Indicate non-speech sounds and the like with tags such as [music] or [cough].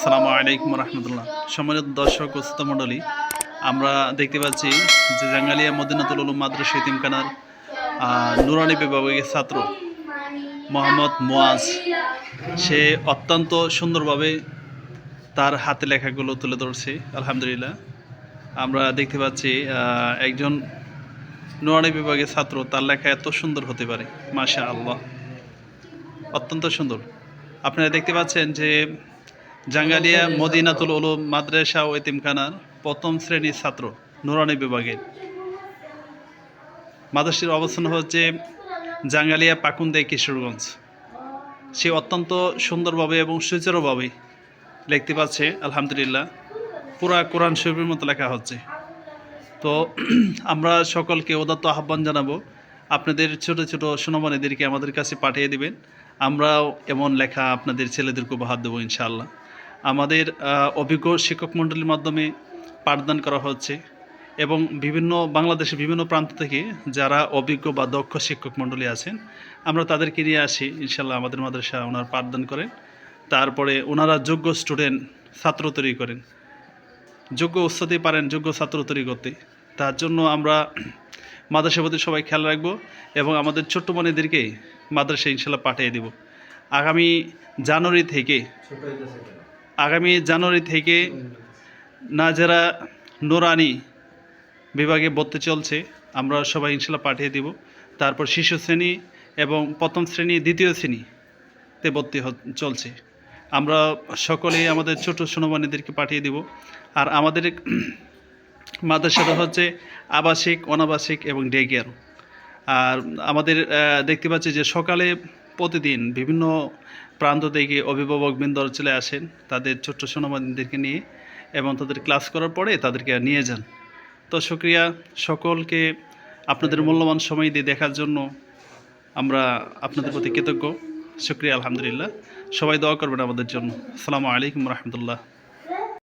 আসসালামু আলাইকুম রহমতুল্লাহ। সম্মানিত দর্শক ও শ্রোতা মণ্ডলী, আমরা দেখতে পাচ্ছি যে জাঙ্গালিয়া মদিনাতুল উলুম মাদ্রাসা ইতিমখানার নুরানি বিভাগের ছাত্র মোহাম্মদ মোয়াজ। সে অত্যন্ত সুন্দরভাবে তার হাতে লেখাগুলো তুলে ধরছে, আলহামদুলিল্লাহ। আমরা দেখতে পাচ্ছি একজন নুরানি বিভাগের ছাত্র, তার লেখা এত সুন্দর হতে পারে মাশা আল্লাহ অত্যন্ত সুন্দর। আপনারা দেখতে পাচ্ছেন যে জাঙ্গালিয়া মদিনাতুল উলুম মাদ্রাসা ও এতিমখানার প্রথম শ্রেণির ছাত্র নুরানি বিভাগের। মাদ্রাসার অবস্থান হচ্ছে জাঙ্গালিয়া পাকুন্দে কিশোরগঞ্জ। সে অত্যন্ত সুন্দরভাবে এবং সুচারুভাবে লিখতে পারছে আলহামদুলিল্লাহ। পুরা কোরআন শরীফের মতো লেখা হচ্ছে। তো [clears throat] আমরা সকলকে উদাত্ত আহ্বান জানাব আপনাদের ছোট ছোট সুনমানীদেরকে আমাদের কাছে পাঠিয়ে দিবেন। আমরাও এমন লেখা আপনাদের ছেলেদেরকে উপহার দেবো ইনশাআল্লাহ। আমাদের অভিজ্ঞ শিক্ষক মণ্ডলীর মাধ্যমে পাঠদান করা হচ্ছে এবং বিভিন্ন বাংলাদেশের বিভিন্ন প্রান্ত থেকে যারা অভিজ্ঞ বা দক্ষ শিক্ষক মণ্ডলী আছেন, আমরা তাদেরকে নিয়ে আসি। ইনশাল্লাহ আমাদের মাদ্রাসা ওনার পাঠদান করেন। তারপরে ওনারা যোগ্য স্টুডেন্ট, ছাত্র তৈরি করেন। যোগ্য উৎসাহতে পারেন, যোগ্য ছাত্র তৈরি করতে। তার জন্য আমরা মাদ্রাসা প্রতি সবাই খেয়াল রাখব এবং আমাদের ছোট্ট মনেদেরকে মাদ্রাসা ইনশাল্লাহ পাঠিয়ে দেব। আগামী জানুয়ারি থেকে আগামী জানুয়ারি থেকে নাজারা নোরানি বিভাগে ভর্তি চলছে। আমরা সবাই ইনশাল্লাহ পাঠিয়ে দিব। তারপর শিশু শ্রেণি এবং প্রথম শ্রেণি, দ্বিতীয় শ্রেণীতে ভর্তি চলছে। আমরা সকলেই আমাদের ছোট সোনবানীদেরকে পাঠিয়ে দিব। আর আমাদের [clears throat] মাদ্রাসাটা হচ্ছে আবাসিক, অনাবাসিক এবং ডে কেয়ার। আর আমাদের দেখতে পাচ্ছি যে সকালে প্রতিদিন বিভিন্ন প্রান্ত থেকে অভিভাবক বৃন্দর চলে আসেন, তাদের ছোট্ট সোনামাদিনদেরকে নিয়ে এবং তাদের ক্লাস করার পরে তাদেরকে নিয়ে যান। তো সুক্রিয়া সকলকে আপনাদের মূল্যবান সময় দিয়ে দেখার জন্য আমরা আপনাদের প্রতি কৃতজ্ঞ। শুক্রিয়া, আলহামদুলিল্লাহ। সবাই দোয়া করবেন আমাদের জন্য। আসসালামু আলাইকুম রহমতুল্লাহ।